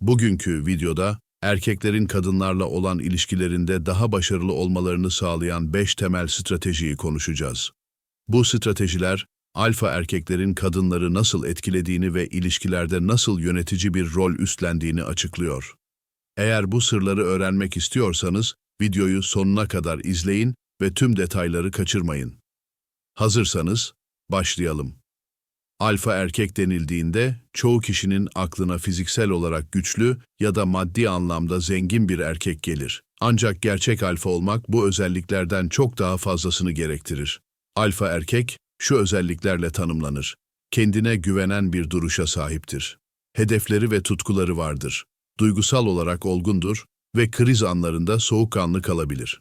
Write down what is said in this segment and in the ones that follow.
Bugünkü videoda erkeklerin kadınlarla olan ilişkilerinde daha başarılı olmalarını sağlayan 5 temel stratejiyi konuşacağız. Bu stratejiler, alfa erkeklerin kadınları nasıl etkilediğini ve ilişkilerde nasıl yönetici bir rol üstlendiğini açıklıyor. Eğer bu sırları öğrenmek istiyorsanız, videoyu sonuna kadar izleyin ve tüm detayları kaçırmayın. Hazırsanız, başlayalım. Alfa erkek denildiğinde çoğu kişinin aklına fiziksel olarak güçlü ya da maddi anlamda zengin bir erkek gelir. Ancak gerçek alfa olmak bu özelliklerden çok daha fazlasını gerektirir. Alfa erkek şu özelliklerle tanımlanır. Kendine güvenen bir duruşa sahiptir. Hedefleri ve tutkuları vardır. Duygusal olarak olgundur ve kriz anlarında soğukkanlı kalabilir.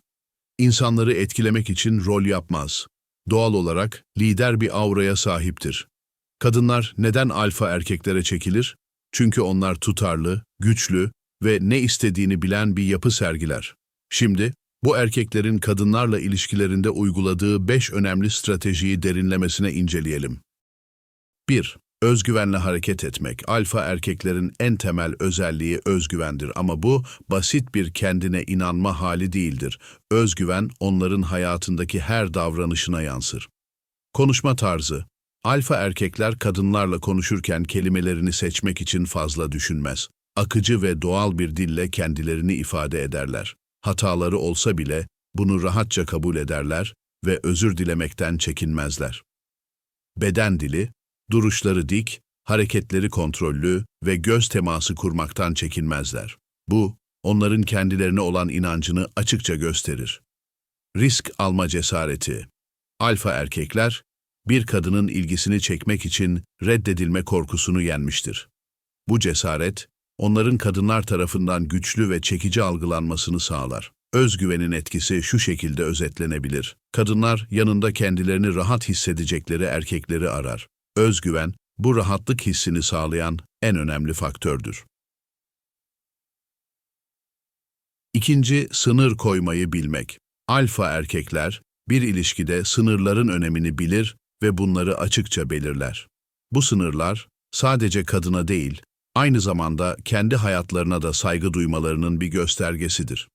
İnsanları etkilemek için rol yapmaz. Doğal olarak lider bir auraya sahiptir. Kadınlar neden alfa erkeklere çekilir? Çünkü onlar tutarlı, güçlü ve ne istediğini bilen bir yapı sergiler. Şimdi bu erkeklerin kadınlarla ilişkilerinde uyguladığı 5 önemli stratejiyi derinlemesine inceleyelim. 1. Özgüvenle hareket etmek. Alfa erkeklerin en temel özelliği özgüvendir ama bu basit bir kendine inanma hali değildir. Özgüven onların hayatındaki her davranışına yansır. Konuşma tarzı. Alfa erkekler kadınlarla konuşurken kelimelerini seçmek için fazla düşünmez. Akıcı ve doğal bir dille kendilerini ifade ederler. Hataları olsa bile bunu rahatça kabul ederler ve özür dilemekten çekinmezler. Beden dili, duruşları dik, hareketleri kontrollü ve göz teması kurmaktan çekinmezler. Bu, onların kendilerine olan inancını açıkça gösterir. Risk alma cesareti. Alfa erkekler, bir kadının ilgisini çekmek için reddedilme korkusunu yenmiştir. Bu cesaret, onların kadınlar tarafından güçlü ve çekici algılanmasını sağlar. Özgüvenin etkisi şu şekilde özetlenebilir. Kadınlar yanında kendilerini rahat hissedecekleri erkekleri arar. Özgüven, bu rahatlık hissini sağlayan en önemli faktördür. İkinci, sınır koymayı bilmek. Alfa erkekler, bir ilişkide sınırların önemini bilir ve bunları açıkça belirler. Bu sınırlar sadece kadına değil, aynı zamanda kendi hayatlarına da saygı duymalarının bir göstergesidir.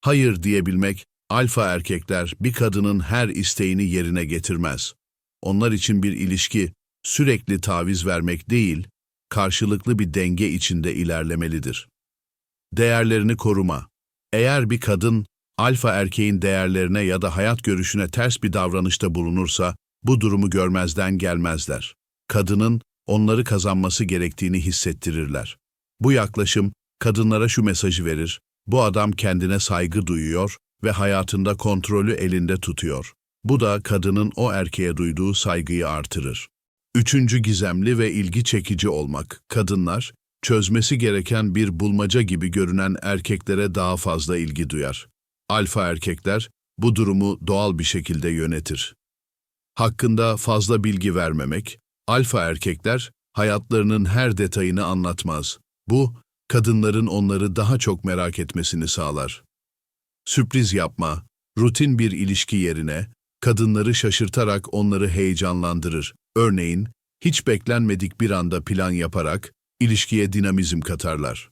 Hayır diyebilmek, alfa erkekler bir kadının her isteğini yerine getirmez. Onlar için bir ilişki sürekli taviz vermek değil, karşılıklı bir denge içinde ilerlemelidir. Değerlerini koruma. Eğer bir kadın alfa erkeğin değerlerine ya da hayat görüşüne ters bir davranışta bulunursa, bu durumu görmezden gelmezler. Kadının onları kazanması gerektiğini hissettirirler. Bu yaklaşım kadınlara şu mesajı verir. Bu adam kendine saygı duyuyor ve hayatında kontrolü elinde tutuyor. Bu da kadının o erkeğe duyduğu saygıyı artırır. Üçüncü gizemli ve ilgi çekici olmak. Kadınlar, çözmesi gereken bir bulmaca gibi görünen erkeklere daha fazla ilgi duyar. Alfa erkekler bu durumu doğal bir şekilde yönetir hakkında fazla bilgi vermemek, alfa erkekler hayatlarının her detayını anlatmaz. Bu, kadınların onları daha çok merak etmesini sağlar. Sürpriz yapma, rutin bir ilişki yerine, kadınları şaşırtarak onları heyecanlandırır. Örneğin, hiç beklenmedik bir anda plan yaparak, ilişkiye dinamizm katarlar.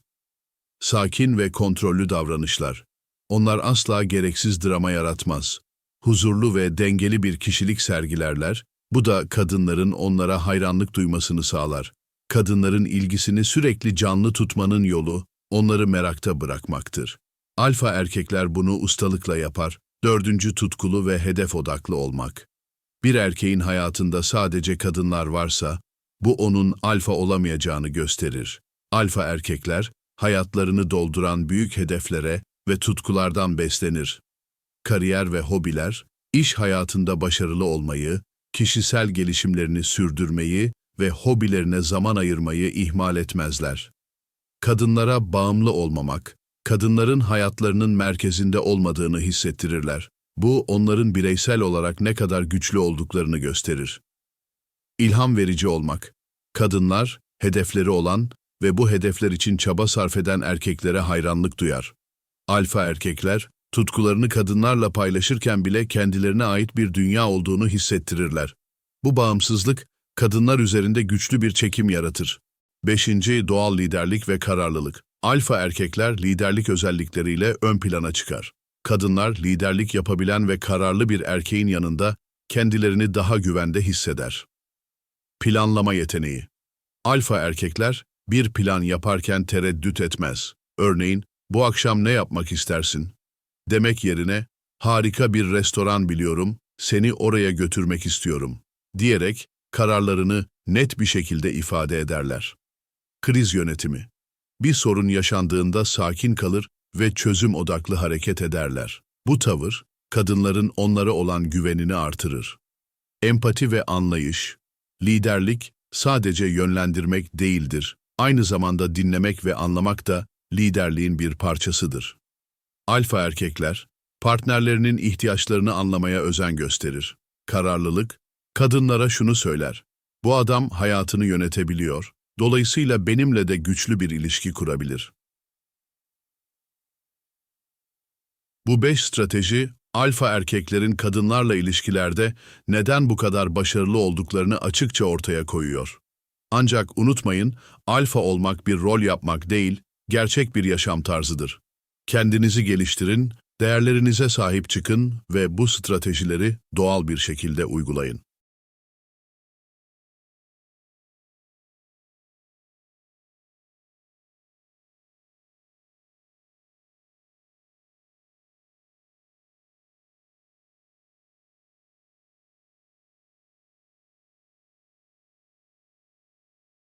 Sakin ve kontrollü davranışlar. Onlar asla gereksiz drama yaratmaz huzurlu ve dengeli bir kişilik sergilerler, bu da kadınların onlara hayranlık duymasını sağlar. Kadınların ilgisini sürekli canlı tutmanın yolu, onları merakta bırakmaktır. Alfa erkekler bunu ustalıkla yapar. Dördüncü tutkulu ve hedef odaklı olmak. Bir erkeğin hayatında sadece kadınlar varsa, bu onun alfa olamayacağını gösterir. Alfa erkekler, hayatlarını dolduran büyük hedeflere ve tutkulardan beslenir kariyer ve hobiler, iş hayatında başarılı olmayı, kişisel gelişimlerini sürdürmeyi ve hobilerine zaman ayırmayı ihmal etmezler. Kadınlara bağımlı olmamak, kadınların hayatlarının merkezinde olmadığını hissettirirler. Bu onların bireysel olarak ne kadar güçlü olduklarını gösterir. İlham verici olmak. Kadınlar, hedefleri olan ve bu hedefler için çaba sarf eden erkeklere hayranlık duyar. Alfa erkekler, tutkularını kadınlarla paylaşırken bile kendilerine ait bir dünya olduğunu hissettirirler. Bu bağımsızlık, kadınlar üzerinde güçlü bir çekim yaratır. Beşinci, doğal liderlik ve kararlılık. Alfa erkekler liderlik özellikleriyle ön plana çıkar. Kadınlar liderlik yapabilen ve kararlı bir erkeğin yanında kendilerini daha güvende hisseder. Planlama yeteneği. Alfa erkekler bir plan yaparken tereddüt etmez. Örneğin, bu akşam ne yapmak istersin? Demek yerine, harika bir restoran biliyorum, seni oraya götürmek istiyorum, diyerek kararlarını net bir şekilde ifade ederler. Kriz yönetimi. Bir sorun yaşandığında sakin kalır ve çözüm odaklı hareket ederler. Bu tavır, kadınların onlara olan güvenini artırır. Empati ve anlayış. Liderlik sadece yönlendirmek değildir. Aynı zamanda dinlemek ve anlamak da liderliğin bir parçasıdır. Alfa erkekler, partnerlerinin ihtiyaçlarını anlamaya özen gösterir. Kararlılık, kadınlara şunu söyler. Bu adam hayatını yönetebiliyor. Dolayısıyla benimle de güçlü bir ilişki kurabilir. Bu beş strateji, alfa erkeklerin kadınlarla ilişkilerde neden bu kadar başarılı olduklarını açıkça ortaya koyuyor. Ancak unutmayın, alfa olmak bir rol yapmak değil, gerçek bir yaşam tarzıdır. Kendinizi geliştirin, değerlerinize sahip çıkın ve bu stratejileri doğal bir şekilde uygulayın.